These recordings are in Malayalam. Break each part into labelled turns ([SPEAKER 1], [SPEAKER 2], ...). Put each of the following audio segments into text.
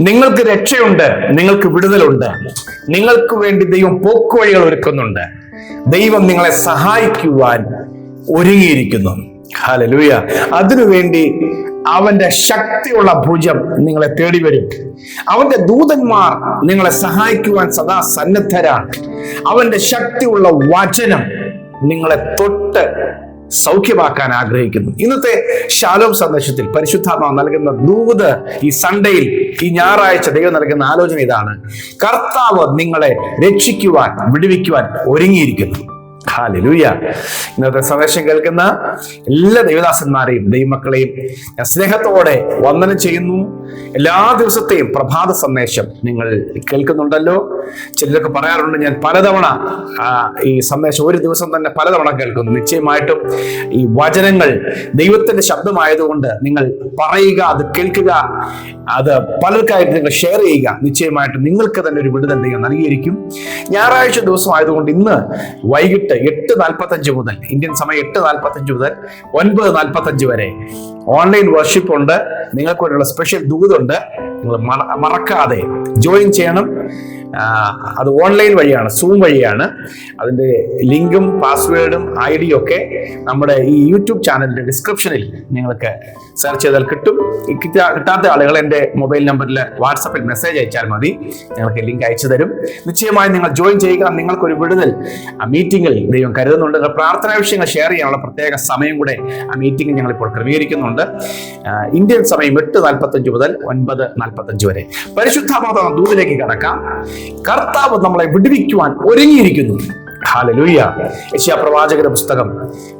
[SPEAKER 1] നിങ്ങൾക്ക് രക്ഷയുണ്ട് നിങ്ങൾക്ക് വിടുതലുണ്ട്. നിങ്ങൾക്ക് വേണ്ടി ദൈവം പോക്കുവഴികൾ ഒരുക്കുന്നുണ്ട്. ദൈവം നിങ്ങളെ സഹായിക്കുവാൻ ഒരുങ്ങിയിരിക്കുന്നു. ഹാലലൂയ അതിനുവേണ്ടി അവന്റെ ശക്തിയുള്ള ഭുജം നിങ്ങളെ തേടി വരും. അവന്റെ ദൂതന്മാർ നിങ്ങളെ സഹായിക്കുവാൻ സദാ സന്നദ്ധരാണ്. അവന്റെ ശക്തിയുള്ള വചനം നിങ്ങളെ തൊട്ട് സൗഖ്യമാക്കാൻ ആഗ്രഹിക്കുന്നു. ഇന്നത്തെ ശാലോം സന്ദേശത്തിൽ പരിശുദ്ധാത്മാവ് നൽകുന്ന ദൂത് ഈ സൺഡേയിൽ ഈ ഞായറാഴ്ച ദൈവം നൽകുന്ന ആലോചന ഇതാണ്. കർത്താവ് നിങ്ങളെ രക്ഷിക്കുവാൻ വിടുവിക്കുവാൻ ഒരുങ്ങിയിരിക്കുന്നു. ഹാലലൂയ. ഇന്നത്തെ സന്ദേശം കേൾക്കുന്ന എല്ലാ ദൈവദാസന്മാരെയും ദൈവമക്കളെയും ഞാൻ സ്നേഹത്തോടെ വന്ദനം ചെയ്യുന്നു. എല്ലാ ദിവസത്തെയും പ്രഭാത സന്ദേശം നിങ്ങൾ കേൾക്കുന്നുണ്ടല്ലോ. ചിലരൊക്കെ പറയാറുണ്ട് ഞാൻ പലതവണ ഈ സന്ദേശം ഒരു ദിവസം തന്നെ പലതവണ കേൾക്കുന്നു. നിശ്ചയമായിട്ടും ഈ വചനങ്ങൾ ദൈവത്തിന്റെ ശബ്ദമായതുകൊണ്ട് നിങ്ങൾ പറയുക അത് കേൾക്കുക അത് പലർക്കായിട്ട് നിങ്ങൾ ഷെയർ ചെയ്യുക. നിശ്ചയമായിട്ടും നിങ്ങൾക്ക് തന്നെ ഒരു വിടുതൽ ദൈവം നൽകിയിരിക്കും. ഞായറാഴ്ച ദിവസം ആയതുകൊണ്ട് ഇന്ന് വൈകിട്ട് എട്ട് നാൽപ്പത്തഞ്ച് മുതൽ ഇന്ത്യൻ സമയം എട്ട് നാൽപ്പത്തഞ്ച് മുതൽ ഒൻപത് നാൽപ്പത്തഞ്ച് വരെ. ഓൺലൈൻ വർഷിപ്പ് ഉണ്ട്. നിങ്ങൾക്ക് വേണ്ടിയുള്ള സ്പെഷ്യൽ ദൂതുണ്ട്. നിങ്ങൾ മറ- മറക്കാതെ ജോയിൻ ചെയ്യണം. അത് ഓൺലൈൻ വഴിയാണ് സൂം വഴിയാണ്. അതിന്റെ ലിങ്കും പാസ്വേഡും ഐ ഡിയും ഒക്കെ നമ്മുടെ ഈ യൂട്യൂബ് ചാനലിന്റെ ഡിസ്ക്രിപ്ഷനിൽ നിങ്ങൾക്ക് സെർച്ച് ചെയ്താൽ കിട്ടും. കിട്ടാ- കിട്ടാത്ത ആളുകൾ എന്റെ മൊബൈൽ നമ്പറിൽ വാട്സപ്പിൽ മെസ്സേജ് അയച്ചാൽ മതി. നിങ്ങൾക്ക് ലിങ്ക് അയച്ചു തരും. നിശ്ചയമായും നിങ്ങൾ ജോയിൻ ചെയ്യുക. നിങ്ങൾക്കൊരു വിടുതൽ ആ മീറ്റിങ്ങിൽ ദൈവം കരുതുന്നുണ്ട്. പ്രാർത്ഥനാ വിഷയങ്ങൾ ഷെയർ ചെയ്യാനുള്ള പ്രത്യേക സമയം കൂടെ ആ മീറ്റിംഗ് ഞങ്ങളിപ്പോൾ ക്രമീകരിക്കുന്നുണ്ട്. ഇന്ത്യൻ സമയം എട്ട് നാൽപ്പത്തഞ്ച് മുതൽ ഒൻപത് നാൽപ്പത്തഞ്ച് വരെ. പരിശുദ്ധാത്മാവ് ദൂതിലേക്ക് കടക്കാം. കർത്താവ് നമ്മളെ വിടുവിക്കുവാൻ ഒരുങ്ങിയിരിക്കുന്നു. ഹാലലൂയ പ്രവാചകരുടെ പുസ്തകം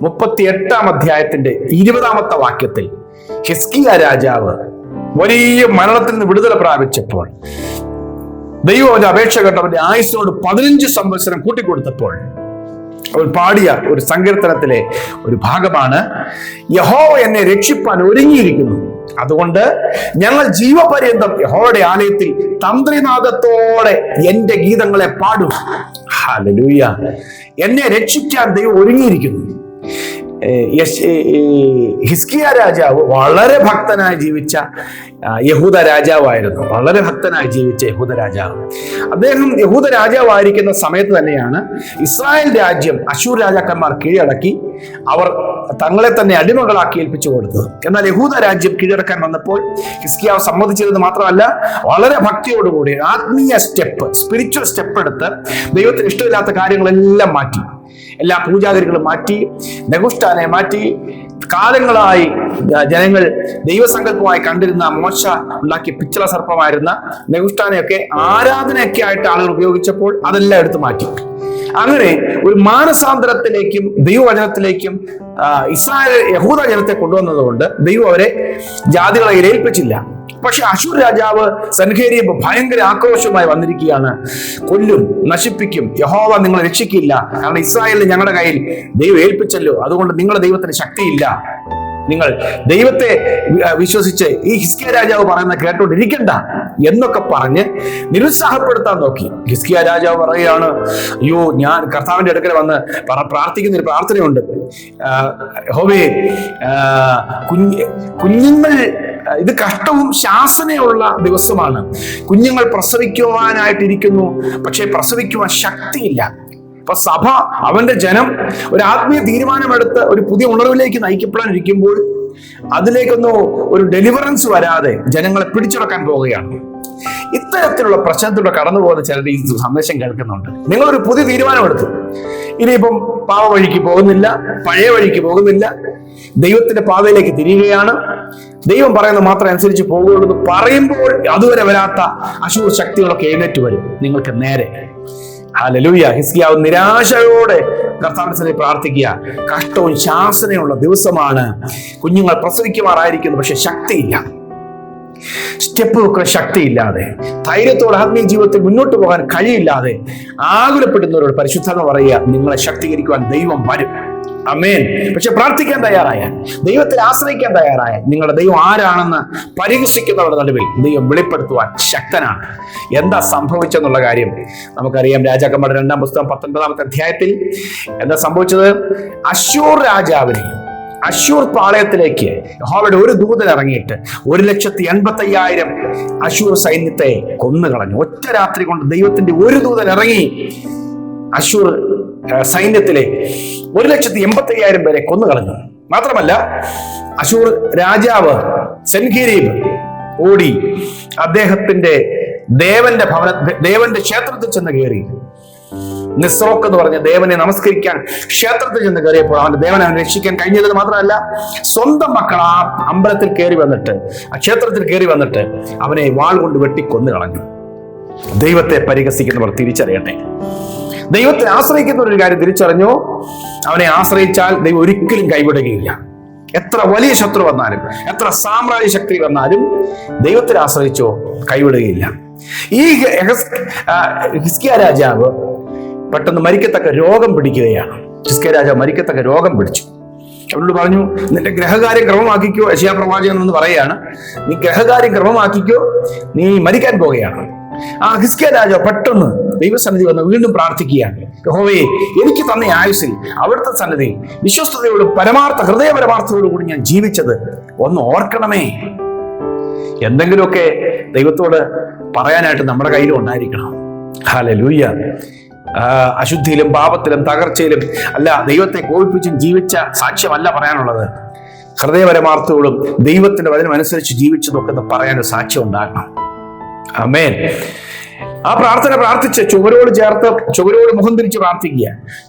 [SPEAKER 1] മുപ്പത്തി എട്ടാം അധ്യായത്തിന്റെ ഇരുപതാമത്തെ വാക്യത്തിൽ ഹിസ്കിയ രാജാവ് വലിയ മരണത്തിൽ നിന്ന് വിടുതല പ്രാപിച്ചപ്പോൾ ദൈവം അവന്റെ അപേക്ഷ കേട്ടവന്റെ ആയുസിനോട് പതിനഞ്ച് സംവത്സരം കൂട്ടിക്കൊടുത്തപ്പോൾ അവൻ പാടിയ ഒരു സങ്കീർത്തനത്തിലെ ഒരു ഭാഗമാണ്. യഹോ എന്നെ രക്ഷിപ്പാൻ ഒരുങ്ങിയിരിക്കുന്നു. അതുകൊണ്ട് ഞങ്ങൾ ജീവപര്യന്തം യഹോയുടെ ആലയത്തിൽ തന്ത്രിനാഥത്തോടെ എന്റെ ഗീതങ്ങളെ പാടും. ഹല്ലേലൂയ. എന്നെ രക്ഷിക്കാൻ ദൈവം ഒരുങ്ങിയിരിക്കുന്നു. ഹിസ്കിയ രാജാവ് വളരെ ഭക്തനായി ജീവിച്ച യഹൂദ രാജാവായിരുന്നു. വളരെ ഭക്തനായി ജീവിച്ച യഹൂദ രാജാവ്. അദ്ദേഹം യഹൂദ രാജാവായിരിക്കുന്ന സമയത്ത് തന്നെയാണ് ഇസ്രായേൽ രാജ്യം അശൂർ രാജാക്കന്മാർ കീഴടക്കി അവർ തങ്ങളെ തന്നെ അടിമകളാക്കി ഏൽപ്പിച്ചു കൊടുത്തത്. എന്നാൽ യഹൂദ രാജ്യം കീഴടക്കാൻ വന്നപ്പോൾ ഹിസ്കിയാവ് സമ്മതിച്ചതെന്ന് മാത്രമല്ല വളരെ ഭക്തിയോടുകൂടി ആത്മീയ സ്റ്റെപ്പ് സ്പിരിച്വൽ സ്റ്റെപ്പ് എടുത്ത് ദൈവത്തിന് ഇഷ്ടമില്ലാത്ത കാര്യങ്ങളെല്ലാം മാറ്റി. എല്ലാ പൂജാഗിരികളും മാറ്റി നെഗുഷ്ടാനെ മാറ്റി കാലങ്ങളായി ജനങ്ങൾ ദൈവസങ്കല്പമായി കണ്ടിരുന്ന മോശ ഉണ്ടാക്കിയ പിച്ചള സർപ്പമായിരുന്ന നെഗുഷ്ടാനെയൊക്കെ ആരാധനയൊക്കെ ആയിട്ട് ആളുകൾ ഉപയോഗിച്ചപ്പോൾ അതെല്ലാം എടുത്തു മാറ്റി. അങ്ങനെ ഒരു മാനസാന്തരത്തിലേക്കും ദൈവവചനത്തിലേക്കും ഇസ്രായേൽ യഹൂദ ജനത്തെ കൊണ്ടുവന്നതുകൊണ്ട് ദൈവം അവരെ ജാതികളെ ഏൽപ്പിച്ചില്ല പക്ഷെ അശൂർ രാജാവ് സൻഹേരിയപ്പോൾ ഭയങ്കര ആക്രോശമായി വന്നിരിക്കുകയാണ്. കൊല്ലും നശിപ്പിക്കും. യഹോവ നിങ്ങളെ രക്ഷിക്കില്ല. കാരണം ഇസ്രായേലിന് ഞങ്ങളുടെ കയ്യിൽ ദൈവം ഏൽപ്പിച്ചല്ലോ. അതുകൊണ്ട് നിങ്ങളുടെ ദൈവത്തിന് ശക്തിയില്ല. നിങ്ങൾ ദൈവത്തെ വിശ്വസിച്ച് ഈ ഹിസ്കിയ രാജാവ് പറയുന്ന കേട്ടോണ്ടിരിക്കണ്ട എന്നൊക്കെ പറഞ്ഞ് നിരുത്സാഹപ്പെടുത്താൻ നോക്കി. ഹിസ്കിയ രാജാവ് പറയുകയാണ് അയ്യോ ഞാൻ കർത്താവിന്റെ അടുക്കൽ വന്ന് പ്രാർത്ഥിക്കുന്ന ഒരു പ്രാർത്ഥനയുണ്ട്. ഹോബേ കുഞ്ഞ് കുഞ്ഞുങ്ങൾ ഇത് കഷ്ടവും ശാസനയുള്ള ദിവസമാണ്. കുഞ്ഞുങ്ങൾ പ്രസവിക്കുവാനായിട്ടിരിക്കുന്നു. പക്ഷേ പ്രസവിക്കുവാൻ ശക്തിയില്ല. അപ്പൊ സഭ അവന്റെ ജനം ഒരു ആത്മീയ തീരുമാനമെടുത്ത് ഒരു പുതിയ ഉണർവിലേക്ക് നയിക്കപ്പെടാൻ ഇരിക്കുമ്പോൾ അതിലേക്കൊന്നും ഒരു ഡെലിവറൻസ് വരാതെ ജനങ്ങളെ പിടിച്ചടക്കാൻ പോവുകയാണ്. ഇത്തരത്തിലുള്ള പ്രശ്നത്തിലൂടെ കടന്നു പോകുന്ന ചിലർ ഈ സന്ദേശം കേൾക്കുന്നുണ്ട്. നിങ്ങളൊരു പുതിയ തീരുമാനമെടുത്തു. ഇനിയിപ്പം പാവ വഴിക്ക് പോകുന്നില്ല പഴയ വഴിക്ക് പോകുന്നില്ല. ദൈവത്തിന്റെ പാതയിലേക്ക് തിരിയുകയാണ്. ദൈവം പറയുന്നത് മാത്രം അനുസരിച്ച് പോകുള്ളൂ എന്ന് പറയുമ്പോൾ അതുവരെ വരാത്ത അശൂർ ശക്തികളൊക്കെ എഴുന്നേറ്റ് വരും. നിങ്ങൾക്ക് നേരെ. ഹല്ലേലൂയ. ഹിസ്കിയാവ് നിരാശയോടെ കർത്താവിനെ പ്രാർത്ഥിക്കുക. കഷ്ടവും ശാസനയുള്ള ദിവസമാണ്. കുഞ്ഞുങ്ങൾ പ്രസവിക്കുമാറായിരിക്കുന്നു പക്ഷെ ശക്തിയില്ല. സ്റ്റെപ്പ് വെക്കുന്ന ശക്തിയില്ലാതെ ധൈര്യത്തോടെ ആത്മീയ ജീവിതത്തിൽ മുന്നോട്ട് പോകാൻ കഴിയില്ലാതെ ആകുലപ്പെടുന്നവരോട് പരിശുദ്ധത പറയുക നിങ്ങളെ ശക്തീകരിക്കുവാൻ ദൈവം വരും. അമേൻ പക്ഷെ പ്രാർത്ഥിക്കാൻ തയ്യാറായ ദൈവത്തിൽ ആശ്രയിക്കാൻ തയ്യാറായ നിങ്ങളുടെ ദൈവം ആരാണെന്ന് പരിഹസിക്കുന്നവരുടെ നടുവിൽ ദൈവം വെളിപ്പെടുത്തുവാൻ ശക്തനാണ്. എന്താ സംഭവിച്ചെന്നുള്ള കാര്യം നമുക്കറിയാം. രാജാക്കന്മാരുടെ രണ്ടാം പുസ്തകം പത്തൊൻപതാമത്തെ അധ്യായത്തിൽ എന്താ സംഭവിച്ചത്? അശൂർ രാജാവിനെ അശൂർ പാളയത്തിലേക്ക് യഹോവയുടെ ഒരു ദൂതൻ ഇറങ്ങിയിട്ട് ഒരു ലക്ഷത്തി എൺപത്തി അയ്യായിരം അശൂർ സൈന്യത്തെ കൊന്നുകളഞ്ഞു. ഒറ്റ രാത്രി കൊണ്ട് ദൈവത്തിന്റെ ഒരു ദൂതൻ ഇറങ്ങി അശൂർ സൈന്യത്തിലെ ഒരു ലക്ഷത്തി എൺപത്തി അയ്യായിരം പേരെ കൊന്നുകളഞ്ഞു. മാത്രമല്ല അശൂർ രാജാവ് സെൻഖീരീബ് ഓടി അദ്ദേഹത്തിന്റെ ദേവന്റെ ഭവന ദേവന്റെ ക്ഷേത്രത്തിൽ ചെന്ന് കയറി. നിസ്രോക്ക് എന്ന് പറഞ്ഞ ദേവനെ നമസ്കരിക്കാൻ ക്ഷേത്രത്തിൽ ചെന്ന് കയറിയപ്പോൾ അവന്റെ ദേവനെ അവനെ രക്ഷിക്കാൻ കഴിഞ്ഞില്ലെന്ന് മാത്രമല്ല സ്വന്തം മക്കൾ ആ അമ്പലത്തിൽ കയറി വന്നിട്ട് ആ ക്ഷേത്രത്തിൽ കയറി വന്നിട്ട് അവനെ വാൾ കൊണ്ട് വെട്ടി കൊന്നു കളഞ്ഞു. ദൈവത്തെ പരിഹസിക്കുന്നവർ തിരിച്ചറിയട്ടെ. ദൈവത്തെ ആശ്രയിക്കുന്ന ഒരു കാര്യം തിരിച്ചറിഞ്ഞു? അവനെ ആശ്രയിച്ചാൽ ദൈവം ഒരിക്കലും കൈവിടുകയില്ല. എത്ര വലിയ ശത്രു വന്നാലും എത്ര സാമ്രാജ്യ ശക്തി വന്നാലും ദൈവത്തിൽ ആശ്രയിച്ചോ കൈവിടുകയില്ല. ഈ ഹിസ്കിയ രാജാവ് പെട്ടെന്ന് മരിക്കത്തക്ക രോഗം പിടിക്കുകയാണ്. ചിസ്കെ രാജ മരിക്കത്തക്ക രോഗം പിടിച്ചു. അവരോട് പറഞ്ഞു നിന്റെ ഗ്രഹകാര്യം ക്രമമാക്കിക്കോ യശയാ പ്രവാചകൻ എന്ന് പറയുകയാണ്. നീ ഗ്രഹകാര്യം ക്രമമാക്കിക്കോ നീ മരിക്കാൻ പോകുകയാണ് ആ ഹിസ്കെ രാജാവ് പെട്ടെന്ന് ദൈവസന്നിധി വന്ന് വീണ്ടും പ്രാർത്ഥിക്കുകയാണ്. യഹോവേ എനിക്ക് തന്നെ ആയുസിൽ അവിടുത്തെ സന്നിധി വിശ്വസ്തയോട് പരമാർത്ഥ ഹൃദയ കൂടി ഞാൻ ജീവിച്ചത് ഒന്ന് ഓർക്കണമേ. എന്തെങ്കിലുമൊക്കെ ദൈവത്തോട് പറയാനായിട്ട് നമ്മുടെ കയ്യിലും ഉണ്ടായിരിക്കണം. ഹാലെ ലൂയ്യ അശുദ്ധിയിലും പാപത്തിലും തകർച്ചയിലും അല്ല ദൈവത്തെ കോപിപ്പിച്ചും ജീവിച്ച സാക്ഷ്യമല്ല പറയാനുള്ളത്. ഹൃദയപരമാർത്ഥത്തോടും ദൈവത്തിന്റെ വചനമനുസരിച്ച് ജീവിച്ചതൊക്കെ എന്ന് പറയാനൊരു സാക്ഷ്യം ഉണ്ടാകണം. അമേൻ ആ പ്രാർത്ഥന പ്രാർത്ഥിച്ച് ചുവരോട് ചേർത്ത് ചുവരോട് മുഖം തിരിച്ച് പ്രാർത്ഥിക്കുക.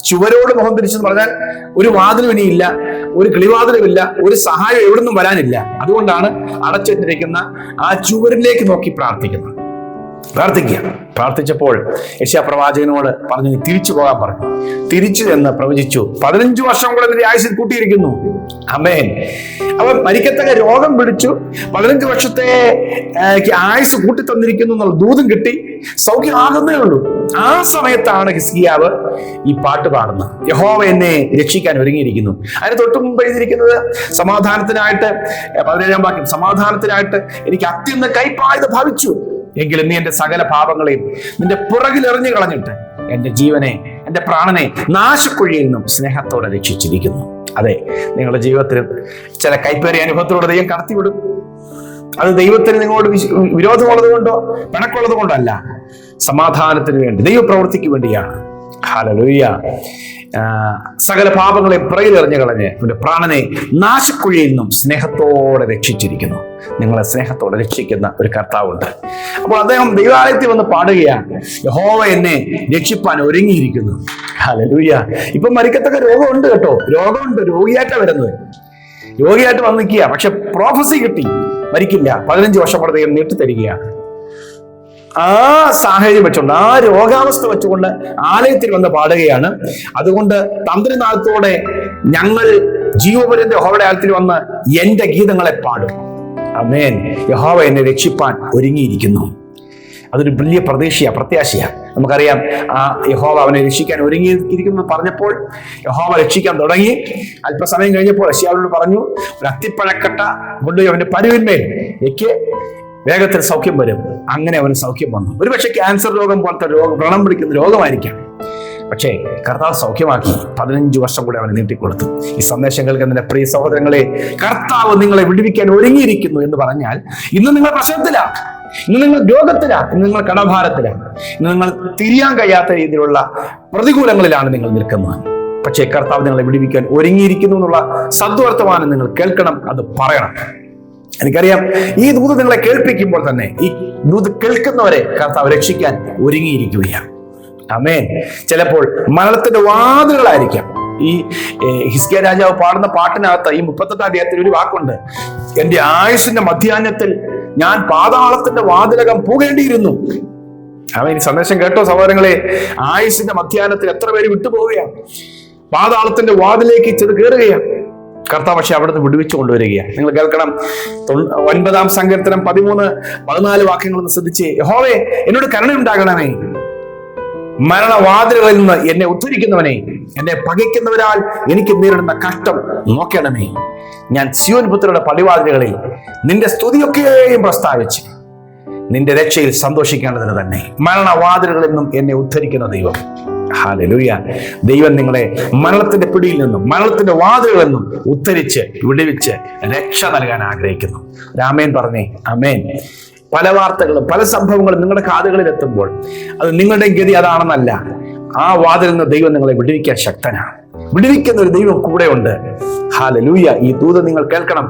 [SPEAKER 1] ചുവരോട് മുഖം തിരിച്ചെന്ന് പറഞ്ഞാൽ ഒരു വാതിലും ഇനിയില്ല ഒരു കിളിവാതിലുമില്ല ഒരു സഹായം എവിടെ നിന്നും വരാനില്ല. അതുകൊണ്ടാണ് അടച്ചിട്ടിരിക്കുന്ന ആ ചുവരിലേക്ക് നോക്കി പ്രാർത്ഥിക്കുന്നത്. പ്രാർത്ഥിക്കുക. പ്രാർത്ഥിച്ചപ്പോൾ യശാ പ്രവാചകനോട് പറഞ്ഞു തിരിച്ചു പോകാൻ പറഞ്ഞു. തിരിച്ചു എന്ന് പ്രവചിച്ചു. പതിനഞ്ചു വർഷം കൂടെ നിന്റെ ആയുസിൽ കൂട്ടിയിരിക്കുന്നു. അമേൻ അവൻ മരിക്കത്തക്ക രോഗം പിടിച്ചു. പതിനഞ്ച് വർഷത്തെ ആയുസ് കൂട്ടി തന്നിരിക്കുന്നു എന്നുള്ള ദൂതും കിട്ടി. സൗഖ്യമാകുന്നേ ഉള്ളൂ. ആ സമയത്താണ് ഹിസ്കിയാവ് ഈ പാട്ട് പാടുന്നത്. യഹോവ എന്നെ രക്ഷിക്കാൻ ഒരുങ്ങിയിരിക്കുന്നു. അതിന് തൊട്ട് മുമ്പ് എഴുതിയിരിക്കുന്നത് സമാധാനത്തിനായിട്ട് പതിനേഴാം വാക്യം സമാധാനത്തിനായിട്ട് എനിക്ക് അത്യന്ത കൈപ്പായത് ഭാവിച്ചു. എങ്കിലും നീ എന്റെ സകല പാപങ്ങളെയും നിന്റെ പുറകിൽ എറിഞ്ഞു കളഞ്ഞിട്ട് എന്റെ ജീവനെ എന്റെ പ്രാണനെ നാശക്കുഴിയിൽ നിന്നും സ്നേഹത്തോടെ രക്ഷിച്ചിരിക്കുന്നു. അതെ നിങ്ങളുടെ ജീവിതത്തിൽ ചില കൈപ്പേറിയ അനുഭവത്തിലൂടെ ദൈവം കടത്തിവിടും. അത് ദൈവത്തിന് നിങ്ങളോട് വിരോധമുള്ളത് കൊണ്ടോ പിണക്കുള്ളത് കൊണ്ടോ അല്ല സമാധാനത്തിന് വേണ്ടി ദൈവപ്രവൃത്തിക്ക് വേണ്ടിയാണ്. ഹാലലൂയ്യ സകല പാപങ്ങളെ പുറകിലെറിഞ്ഞു കളഞ്ഞ് അവന്റെ പ്രാണനെ നാശക്കുഴിയിൽ നിന്നും സ്നേഹത്തോടെ രക്ഷിച്ചിരിക്കുന്നു. നിങ്ങളെ സ്നേഹത്തോടെ രക്ഷിക്കുന്ന ഒരു കർത്താവുണ്ട്. അപ്പോൾ അദ്ദേഹം ദൈവാലയത്തിൽ വന്ന് പാടുകയാണ്. യഹോവ എന്നെ രക്ഷിപ്പാൻ ഒരുങ്ങിയിരിക്കുന്നു. ഹലൂയ്യ ഇപ്പൊ മരിക്കത്തക്ക രോഗമുണ്ട് കേട്ടോ. രോഗമുണ്ട്. രോഗിയായിട്ടാണ് വരുന്നത്. രോഗിയായിട്ട് വന്നിക്കുക പക്ഷെ പ്രോഫസി കിട്ടി. മരിക്കില്ല. പതിനഞ്ച് വർഷം ദൈവം നീട്ടിത്തരികയാണ്. ആ സാഹചര്യം വെച്ചുകൊണ്ട് ആ രോഗാവസ്ഥ വെച്ചുകൊണ്ട് ആലയത്തിൽ വന്ന് പാടുകയാണ്. അതുകൊണ്ട് തന്ത്രിനാഥത്തോടെ ഞങ്ങൾ ജീവപര്യന്റെ യഹോവയുടെ ആലത്തിൽ വന്ന് എന്റെ ഗീതങ്ങളെ പാടും. അമേൻ യഹോവ എന്നെ രക്ഷിപ്പാൻ ഒരുങ്ങിയിരിക്കുന്നു. അതൊരു വലിയ പ്രതീക്ഷയ പ്രത്യാശയ. നമുക്കറിയാം ആ യഹോവ അവനെ രക്ഷിക്കാൻ ഒരുങ്ങിയിരിക്കുന്നു പറഞ്ഞപ്പോൾ യഹോവ രക്ഷിക്കാൻ തുടങ്ങി. അല്പസമയം കഴിഞ്ഞപ്പോൾ റഷ്യാവിനോട് പറഞ്ഞു ഒരു അത്തിപ്പഴക്കട്ട കൊണ്ടുപോയി അവന്റെ പരുവിന്മേൽ എനിക്ക് വേഗത്തിൽ സൗഖ്യം വരും. അങ്ങനെ അവന് സൗഖ്യം വന്നു. ഒരുപക്ഷെ ക്യാൻസർ രോഗം പോലത്തെ രോഗം വ്രണം പിടിക്കുന്ന രോഗമായിരിക്കാം. പക്ഷേ കർത്താവ് സൗഖ്യമാക്കി പതിനഞ്ച് വർഷം കൂടെ അവനെ നീട്ടിക്കൊടുത്തു. ഈ സന്ദേശം കേൾക്കുന്ന പ്രിയ സഹോദരങ്ങളെ കർത്താവ് നിങ്ങളെ വിടുവിക്കാൻ ഒരുങ്ങിയിരിക്കുന്നു എന്ന് പറഞ്ഞാൽ ഇന്ന് നിങ്ങൾ പ്രശ്നത്തിലാണ്. ഇന്ന് നിങ്ങൾ രോഗത്തിലാണ്. ഇന്ന് നിങ്ങൾ കടഭാരത്തിലാണ്. ഇന്ന് നിങ്ങൾ തിരിയാൻ കഴിയാത്ത രീതിയിലുള്ള പ്രതികൂലങ്ങളിലാണ് നിങ്ങൾ നിൽക്കുന്നത്. പക്ഷേ കർത്താവ് നിങ്ങളെ വിടുവിക്കാൻ ഒരുങ്ങിയിരിക്കുന്നു എന്നുള്ള സദ്വർത്തമാനം നിങ്ങൾ കേൾക്കണം അത് പറയണം. എനിക്കറിയാം ഈ ദൂത് നിങ്ങളെ കേൾപ്പിക്കുമ്പോൾ തന്നെ ഈ ദൂത് കേൾക്കുന്നവരെ കർത്താവ് രക്ഷിക്കാൻ ഒരുങ്ങിയിരിക്കുകയാണ്. അമേൻ ചിലപ്പോൾ മരണത്തിന്റെ വാതിലുകളായിരിക്കാം. ഈ ഹിസ്കിയ രാജാവ് പാടുന്ന പാട്ടിനകത്ത് ഈ മുപ്പത്തെട്ടാം അധ്യായത്തിൽ ഒരു വാക്കുണ്ട്. എന്റെ ആയുസിന്റെ മധ്യാഹ്നത്തിൽ ഞാൻ പാതാളത്തിന്റെ വാതിലകം പോകേണ്ടിയിരുന്നു അവൻ സന്ദേശം കേട്ടോ സഹോദരങ്ങളെ. ആയുസിന്റെ മധ്യാഹ്നത്തിൽ എത്ര പേര് വിട്ടുപോവുകയാണ്. പാതാളത്തിന്റെ വാതിലേക്ക് ചെന്ന് കയറുകയാണ്. കർത്താവ് പക്ഷെ അവിടുന്ന് വിടുവിച്ചു കൊണ്ടുവരികയാണ്. നിങ്ങൾ കേൾക്കണം. ഒൻപതാം സങ്കീർത്തനം പതിമൂന്ന് പതിനാല് വാക്യങ്ങൾ ഒന്ന് ശ്രദ്ധിച്ച് ഹോവേ എന്നോട് കരുണയുണ്ടാകണമേ. മരണവാതിലുകളിൽ നിന്ന് എന്നെ ഉദ്ധരിക്കുന്നവനെ എന്നെ പകയ്ക്കുന്നവരാൽ എനിക്ക് നേരിടുന്ന കഷ്ടം നോക്കണമേ. ഞാൻ സിയോൻ പുത്രയുടെ പടിവാതിലുകളിൽ നിന്റെ സ്തുതിയൊക്കെയും പ്രസ്താവിച്ച് നിന്റെ രക്ഷയിൽ സന്തോഷിക്കേണ്ടതിന് തന്നെ. മരണവാതിലുകളിൽ നിന്നും എന്നെ ഉദ്ധരിക്കുന്ന ദൈവം. ഹാലലൂയ ദൈവം നിങ്ങളെ മരണത്തിന്റെ പിടിയിൽ നിന്നും മരണത്തിന്റെ വാതിലുകളിൽ നിന്നും ഉത്തരിച്ച് വിടിവിച്ച് രക്ഷ നൽകാൻ ആഗ്രഹിക്കുന്നു. രാമേൻ പറഞ്ഞേ അമേൻ പല വാർത്തകളും പല സംഭവങ്ങളും നിങ്ങളുടെ കാതുകളിൽ എത്തുമ്പോൾ അത് നിങ്ങളുടെ ഗതി അതാണെന്നല്ല. ആ വാതിൽ നിന്ന് ദൈവം നിങ്ങളെ വിടുവിക്കാൻ ശക്തനാണ്. വിടുവിക്കുന്ന ഒരു ദൈവം കൂടെയുണ്ട് ഹാലലൂയ ഈ ദൂത് നിങ്ങൾ കേൾക്കണം.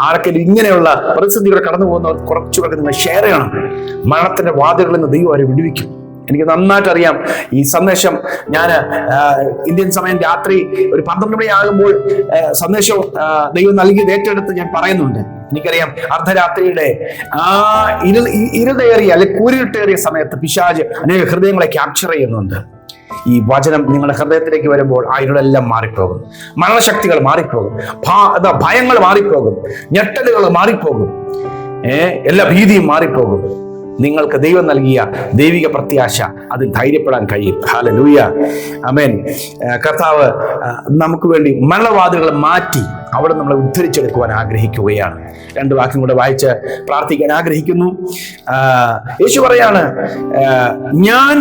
[SPEAKER 1] ആർക്കെങ്കിലും ഇങ്ങനെയുള്ള പ്രതിസന്ധികൾ കടന്നു പോകുന്നവർ കുറച്ചുപേർക്ക് നിങ്ങൾ ഷെയർ ചെയ്യണം. മരണത്തിന്റെ വാതിലുകളിൽ നിന്ന് ദൈവം അവരെ വിടുവിക്കും. എനിക്ക് നന്നായിട്ട് അറിയാം ഈ സന്ദേശം ഞാൻ ഇന്ത്യൻ സമയം രാത്രി ഒരു പന്ത്രണ്ട് മണിയാകുമ്പോൾ സന്ദേശം ദൈവം നൽകിയത് ഏറ്റെടുത്ത് ഞാൻ പറയുന്നുണ്ട്. എനിക്കറിയാം അർദ്ധരാത്രിയുടെ ആ ഇരു ഇരുതേറിയ അല്ലെ കൂരിട്ടേറിയ സമയത്ത് പിശാജ് അനേക ഹൃദയങ്ങളെ ക്യാപ്ചർ ചെയ്യുന്നുണ്ട്. ഈ വചനം നിങ്ങളുടെ ഹൃദയത്തിലേക്ക് വരുമ്പോൾ ആ ഇരുളെല്ലാം മാറിപ്പോകും. മരണശക്തികൾ മാറിപ്പോകും. ഭയങ്ങൾ മാറിപ്പോകും. ഞെട്ടലുകൾ മാറിപ്പോകും. എല്ലാ ഭീതിയും മാറിപ്പോകും. നിങ്ങൾക്ക് ദൈവം നൽകിയ ദൈവിക പ്രത്യാശ അതിൽ ധൈര്യപ്പെടാൻ കഴിയും. ഹാല ലൂയ അമേൻ കർത്താവ് നമുക്ക് വേണ്ടി മരണവാദികൾ മാറ്റി അവിടെ നമ്മളെ ഉദ്ധരിച്ചെടുക്കുവാൻ ആഗ്രഹിക്കുകയാണ്. രണ്ട് വാക്യം കൂടെ വായിച്ച് പ്രാർത്ഥിക്കാൻ ആഗ്രഹിക്കുന്നു. യേശു പറയാണ് ഞാൻ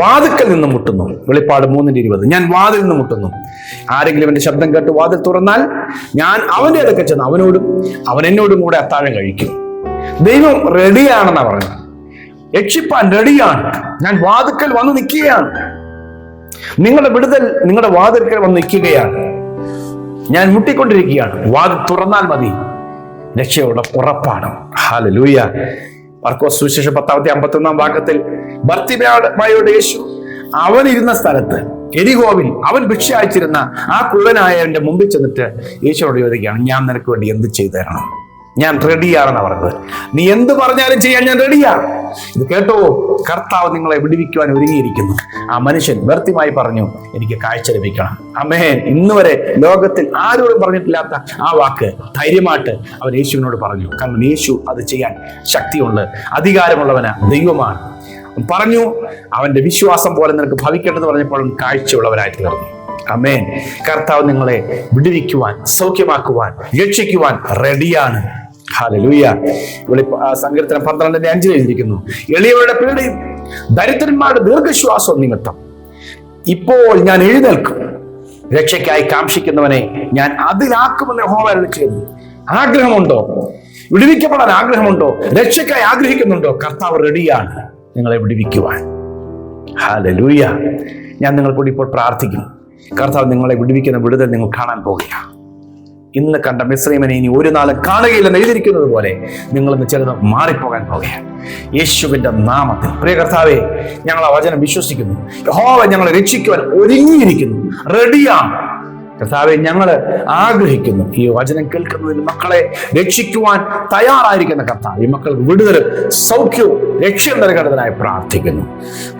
[SPEAKER 1] വാതിക്കൽ നിന്ന് മുട്ടുന്നു. വെളിപ്പാട് മൂന്നിന്റെ ഇരുപത്. ഞാൻ വാതിൽ നിന്ന് മുട്ടുന്നു. ആരെങ്കിലും എന്റെ ശബ്ദം കേട്ട് വാതിൽ തുറന്നാൽ ഞാൻ അവന്റെ അതൊക്കെ ചെന്ന് അവനോടും അവൻ എന്നോടും കൂടെ അത്താഴം കഴിക്കും. ദൈവം റെഡിയാണെന്നാ പറയുന്നത്. രക്ഷിപ്പാൻ റെഡിയാണ്. ഞാൻ വാതുക്കൽ വന്ന് നിൽക്കുകയാണ്. നിങ്ങളുടെ വിടുതൽ നിങ്ങളുടെ വാതിൽക്കൽ വന്ന് നിൽക്കുകയാണ്. ഞാൻ മുട്ടിക്കൊണ്ടിരിക്കുകയാണ്. വാതിൽ തുറന്നാൽ മതി. രക്ഷയുടെ ഉറപ്പാണ്. ഹാലലൂയ മർക്കോസ് സുവിശേഷം പത്താമത്തെ അമ്പത്തി ഒന്നാം വാക്യത്തിൽ ഭർത്തിമയോട് യേശു അവൻ ഇരുന്ന സ്ഥലത്ത് എരികോവിൽ അവൻ ഭിക്ഷ അയച്ചിരുന്ന ആ കുള്ളനായവന്റെ മുമ്പിൽ ചെന്നിട്ട് യേശുവോട് ചോദിക്കുകയാണ് ഞാൻ നിനക്ക് വേണ്ടി എന്ത് ചെയ്തു തരണം? ഞാൻ റെഡിയാണെന്ന് പറഞ്ഞത്. നീ എന്ത് പറഞ്ഞാലും ചെയ്യാൻ ഞാൻ റെഡിയാണ്. ഇത് കേട്ടോ കർത്താവ് നിങ്ങളെ വിടുവിക്കുവാൻ ഒരുങ്ങിയിരിക്കുന്നു. ആ മനുഷ്യൻ വ്യർത്ഥമായി പറഞ്ഞു എനിക്ക് കാഴ്ച ലഭിക്കണം. അമേൻ ഇന്ന് വരെ ലോകത്തിൽ ആരോടും പറഞ്ഞിട്ടില്ലാത്ത ആ വാക്ക് ധൈര്യമായിട്ട് അവൻ യേശുവിനോട് പറഞ്ഞു. കാരണം യേശു അത് ചെയ്യാൻ ശക്തിയുള്ള അധികാരമുള്ളവന് ദൈവമാണ്. പറഞ്ഞു അവന്റെ വിശ്വാസം പോലെ നിനക്ക് ഭവിക്കേണ്ടത് പറഞ്ഞപ്പോൾ കാഴ്ചയുള്ളവരായി തീർന്നു. അമേൻ കർത്താവ് നിങ്ങളെ വിടുവിക്കുവാൻ സൗഖ്യമാക്കുവാൻ രക്ഷിക്കുവാൻ റെഡിയാണ്. സങ്കീർത്തനം പന്ത്രണ്ടിന്റെ അഞ്ചിൽ എഴുതിയിരിക്കുന്നു. എളിയവരുടെ പീഡയും ദരിദ്രന്മാരുടെ ദീർഘശ്വാസം നിമിത്തം. ഇപ്പോൾ ഞാൻ എഴുന്നേൽക്കും. രക്ഷയ്ക്കായി കാക്ഷിക്കുന്നവനെ ഞാൻ അതിലാക്കുമെന്ന് ഹോമ ചെയ്തു ആഗ്രഹമുണ്ടോ? വിടുവിക്കപ്പെടാൻ ആഗ്രഹമുണ്ടോ? രക്ഷയ്ക്കായി ആഗ്രഹിക്കുന്നുണ്ടോ? കർത്താവ് റെഡിയാണ് നിങ്ങളെ വിടുവിക്കുവാൻ. ഹാലലൂയ. ഞാൻ നിങ്ങൾക്കൂടി ഇപ്പോൾ പ്രാർത്ഥിക്കും. കർത്താവ് നിങ്ങളെ വിടുവിക്കുന്ന വിടുതൽ നിങ്ങൾ കാണാൻ പോകുകയാണ് ഇന്ന് കണ്ട മിശ്രീമനെ ഇനി ഒരു നാളും കാണുകയില്ലെന്ന് എഴുതിയിരിക്കുന്നത് പോലെ നിങ്ങളിന്ന് ചിലത് മാറിപ്പോകാൻ പോകുകയാണ് യേശുവിന്റെ നാമത്തിൽ. പ്രിയ കർത്താവേ ഞങ്ങൾ ആ വചനം വിശ്വസിക്കുന്നു. യഹോവ ഞങ്ങളെ രക്ഷിക്കുവാൻ ഒരുങ്ങിയിരിക്കുന്നു. റെഡിയാണ് കർത്താവെ ഞങ്ങൾ ആഗ്രഹിക്കുന്നു ഈ വചനം കേൾക്കുന്നതിന് മക്കളെ രക്ഷിക്കുവാൻ തയ്യാറായിരിക്കുന്ന കർത്താവ്. ഈ മക്കൾക്ക് വിടുതലും സൗഖ്യവും രക്ഷയും നൽകേണ്ടതിനായി പ്രാർത്ഥിക്കുന്നു.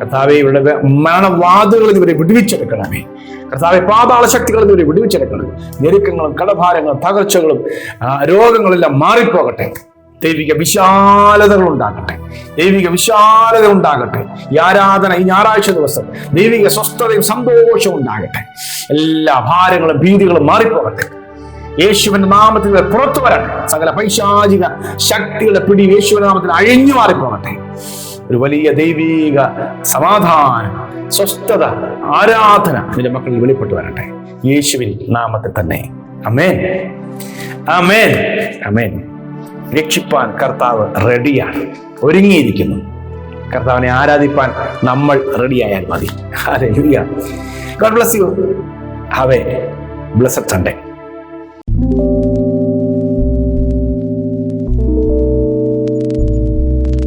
[SPEAKER 1] കർത്താവെ ഇവരുടെ മരണവാതുകളിൽ ഇവരെ വിടുവിച്ചെടുക്കണമേ. കർത്താവെ പാതാള ശക്തികളിൽ ഇവരെ വിടുവിച്ചെടുക്കണം ഞെരുക്കങ്ങളും കടഭാരങ്ങളും തകർച്ചകളും രോഗങ്ങളെല്ലാം മാറിപ്പോകട്ടെ. ദൈവിക വിശാലതകൾ ഉണ്ടാകട്ടെ. ദൈവിക വിശാലത ഉണ്ടാകട്ടെ. ഈ ആരാധന ഈ ഞായറാഴ്ച ദിവസം ദൈവിക സ്വസ്ഥതയും സന്തോഷവും ഉണ്ടാകട്ടെ. എല്ലാ ഭാരങ്ങളും ഭീതികളും മാറിപ്പോകട്ടെ. യേശുവിന്റെ നാമത്തിൽ പുറത്തു വരട്ടെ. സകല പൈശാചിക ശക്തികളുടെ പിടി യേശുവിന്റെ നാമത്തിൽ അഴിഞ്ഞു മാറിപ്പോകട്ടെ. ഒരു വലിയ ദൈവിക സമാധാനം സ്വസ്ഥത ആരാധന നിന്റെ മക്കളിൽ വെളിപ്പെട്ടു വരട്ടെ. യേശുവിൻ നാമത്തിൽ തന്നെ. അമേൻ അമേൻ അമേൻ രക്ഷിപ്പാൻ കർത്താവ് റെഡിയാണ്. ഒരുങ്ങിയിരിക്കുന്നു. കർത്താവിനെ ആരാധിപ്പാൻ നമ്മൾ റെഡിയായാൽ മതി. God bless you have a blessed Sunday